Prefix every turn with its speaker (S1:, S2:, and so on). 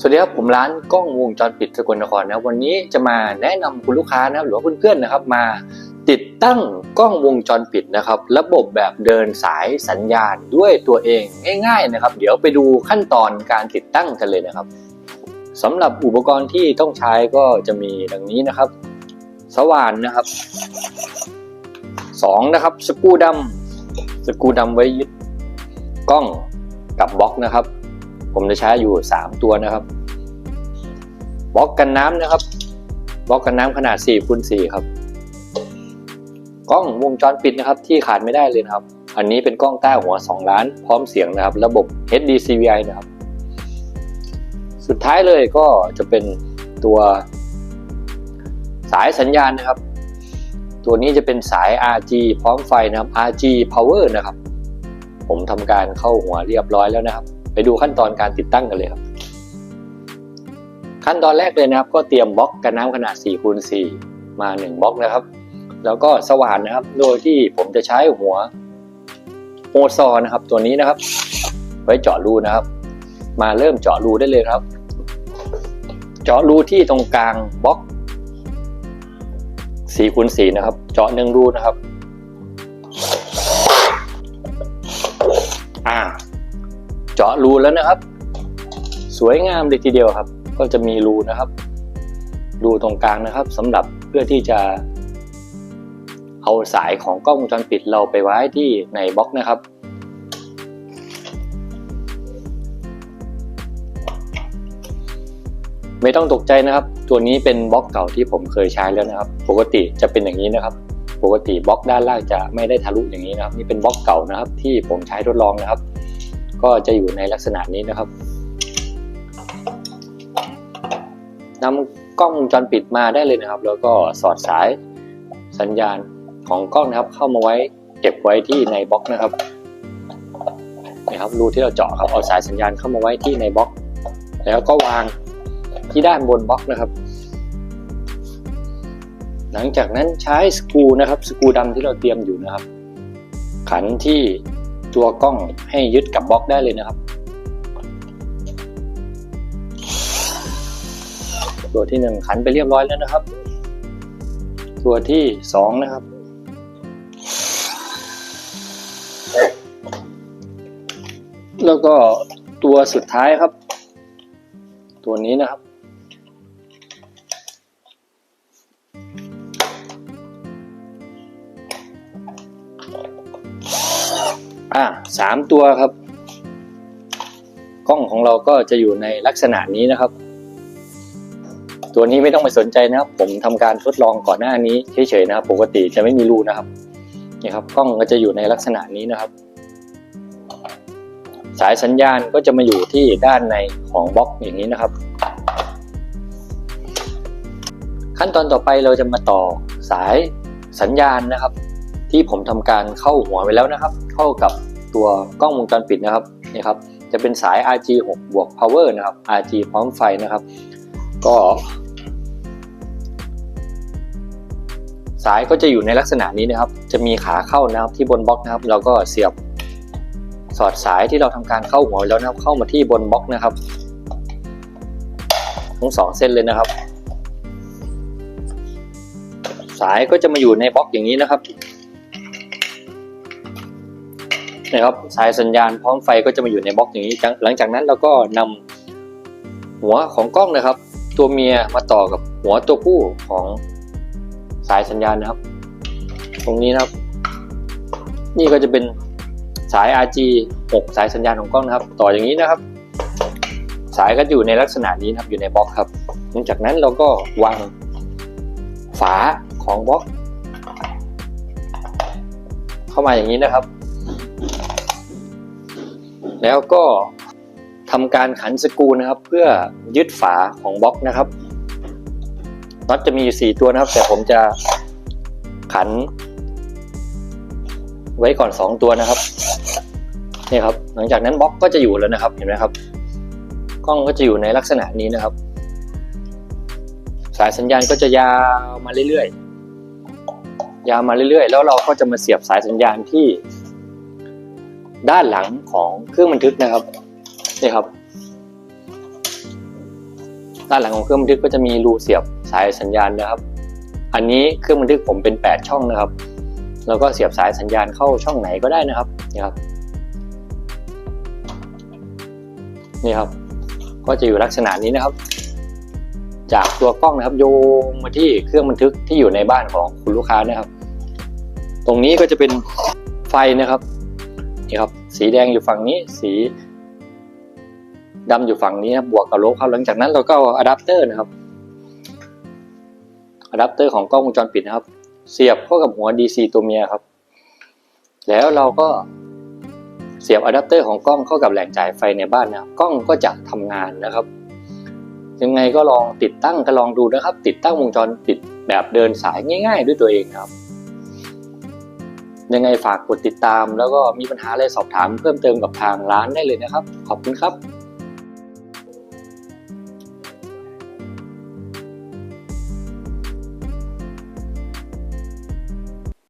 S1: สวัสดีครับผมร้านกล้องวงจรปิดสกลนครนะวันนี้จะมาแนะนำคุณลูกค้านะครับหรือว่าเพื่อนๆนะครับมาติดตั้งกล้องวงจรปิดนะครับ ระบบแบบเดินสายสัญญาณด้วยตัวเองง่าย ๆนะครับ เดี๋ยวไปดูขั้นตอนการติดตั้งกันเลยนะครับสำหรับอุปกรณ์ที่ต้องใช้ก็จะมีดังนี้นะครับ สว่านนะครับสองนะครับสกูดำสกูดำไว้ยึดกล้องกับบล็อกนะครับ ผมจะใช้อยู่ 3 ตัวนะครับบล็อกกันน้ำนะครับบล็อกกันน้ำขนาด4คูณ4ครับกล้องวงจรปิดนะครับ ที่ขาดไม่ได้เลยนะครับ อันนี้เป็นกล้องใต้หัว 2 ล้าน พร้อมเสียงนะครับ ระบบ HD CVI นะครับ สุดท้ายเลยก็จะเป็นตัวสายสัญญาณนะครับ ตัวนี้จะเป็นสาย RG พร้อมไฟนะครับ RG Power นะครับ ผมทำการเข้าหัวเรียบร้อยแล้วนะครับ ไปดูขั้นตอนการติดตั้งกันเลยครับ ขั้นตอนแรกเลยนะครับ ก็เตรียมบล็อกกันน้ำขนาด4คูณ4มา1บล็อกนะครับ แล้วก็สว่านนะครับ โดยที่ผมจะใช้หัวโอซอนะครับ ตัวนี้นะครับ ไว้เจาะรูนะครับ มาเริ่มเจาะรูได้เลยครับ เจาะรูที่ตรงกลางบล็อก4คูณ4นะครับ เจาะหนึ่งรูนะครับะรูแล้วนะครับ สวยงามเลยทีเดียวครับ ก็จะมีรูนะครับ รูตรงกลางนะครับสำหรับเพื่อที่จะเอาสายของกล้องวงจรปิดเราไปไว้ที่ในบล็อกนะครับ ไม่ต้องตกใจนะครับ ตัวนี้เป็นบล็อกเก่าที่ผมเคยใช้แล้วนะครับ ปกติจะเป็นอย่างนี้นะครับ ปกติบล็อกด้านล่างจะไม่ได้ทะลุอย่างนี้นะครับ นี่เป็นบล็อกเก่านะครับ ที่ผมใช้ทดลองนะครับ ก็จะอยู่ในลักษณะนี้นะครับนำกล้องวงจรปิดมาได้เลยนะครับ แล้วก็สอดสายสัญญาณของกล้องนะครับ เข้ามาไว้เก็บไว้ที่ในบล็อกนะครับนะครับรูที่เราเจาะครับเอาสายสัญญาณเข้ามาไว้ที่ในบล็อก แล้วก็วางที่ด้านบนบล็อกนะครับ หลังจากนั้นใช้สกรูนะครับสกรูดำที่เราเตรียมอยู่นะครับ ขันที่ ตัวกล้องให้ยึดกับบล็อกได้เลยนะครับ ตัวที่หนึ่งขันไปเรียบร้อยแล้วนะครับ ตัวที่สองนะครับ แล้วก็ตัวสุดท้ายครับ ตัวนี้นะครับ อ่าสามตัวครับ กล้องของเราก็จะอยู่ในลักษณะนี้นะครับ ตัวนี้ไม่ต้องไปสนใจนะครับ ผมทำการทดลองก่อนหน้านี้เฉยๆนะครับ ปกติจะไม่มีรูนะครับนี่ครับ กล้องก็จะอยู่ในลักษณะนี้นะครับ สายสัญญาณก็จะมาอยู่ที่ด้านในของบล็อกอย่างนี้นะครับ ขั้นตอนต่อไปเราจะมาต่อสายสัญญาณนะครับ ที่ผมทำการเข้าหัวไปแล้วนะครับ เข้ากับตัวกล้องวงจรปิดนะครับนี่ครับ จะเป็นสาย RG 6บวก power นะครับ RG พร้อมไฟนะครับ ก็สายก็จะอยู่ในลักษณะนี้นะครับ จะมีขาเข้านะครับที่บนบล็อกนะครับ เราก็เสียบสอดสายที่เราทำการเข้าหัวแล้วนะครับ เข้ามาที่บนบล็อกนะครับ ทั้งสองเส้นเลยนะครับ สายก็จะมาอยู่ในบล็อกอย่างนี้นะครับ นะครับสายสัญญาณพร้อมไฟก็จะมาอยู่ในบล็อกอย่างนี้หลังจากนั้นเราก็นำหัวของกล้องนะครับ ตัวเมียมาต่อกับหัวตัวผู้ของสายสัญญาณนะครับ ตรงนี้นะครับ นี่ก็จะเป็นสาย RG 6 สายสัญญาณของกล้องนะครับ ต่ออย่างนี้นะครับ สายก็อยู่ในลักษณะนี้นะครับอยู่ในบล็อกครับ หลังจากนั้นเราก็วางฝาของบล็อก เข้ามาอย่างนี้นะครับ แล้วก็ทำการขันสกรูนะครับ เพื่อยึดฝาของบล็อกนะครับน็อตจะมีอยู่4ตัวนะครับ แต่ผมจะขัน ไว้ก่อน 2 ตัวนะครับนี่ครับ หลังจากนั้นบล็อกก็จะอยู่แล้วนะครับ เห็นไหมครับ กล้องก็จะอยู่ในลักษณะนี้นะครับ สายสัญญาณก็จะยาวมาเรื่อยๆยาวมาเรื่อยๆ แล้วเราก็จะมาเสียบสายสัญญาณที่ ด้านหลังของเครื่องบันทึกนะครับนี่ครับ ด้านหลังของเครื่องบันทึกก็จะมีรูเสียบสายสัญญาณนะครับ อันนี้เครื่องบันทึกผมเป็น 8 ช่องนะครับ แล้วก็เสียบสายสัญญาณเข้าช่องไหนก็ได้นะครับนี่ครับนี่ครับ ก็จะอยู่ลักษณะนี้นะครับ จากตัวกล้องนะครับโยงมาที่เครื่องบันทึกที่อยู่ในบ้านของคุณลูกค้านะครับ ตรงนี้ก็จะเป็นไฟนะครับ นี่ครับ สีแดงอยู่ฝั่งนี้ สีดำอยู่ฝั่งนี้นะบวกกับลบครับ หลังจากนั้นเราก็อะแดปเตอร์นะครับอะแดปเตอร์ของกล้องวงจรปิดนะครับ เสียบเข้ากับหัว DC ตัวเมียครับ แล้วเราก็เสียบอะแดปเตอร์ของกล้องเข้ากับแหล่งจ่ายไฟในบ้านนะครับกล้องก็จะทำงานนะครับยังไงก็ลองติดตั้งกันลองดูนะครับ ติดตั้งวงจรปิดแบบเดินสายง่าย ๆ ด้วยตัวเองครับ ยังไงฝากกดติดตาม แล้วก็มีปัญหาอะไรสอบถามเพิ่มเติมกับทางร้านได้เลยนะครับ ขอบคุณครับ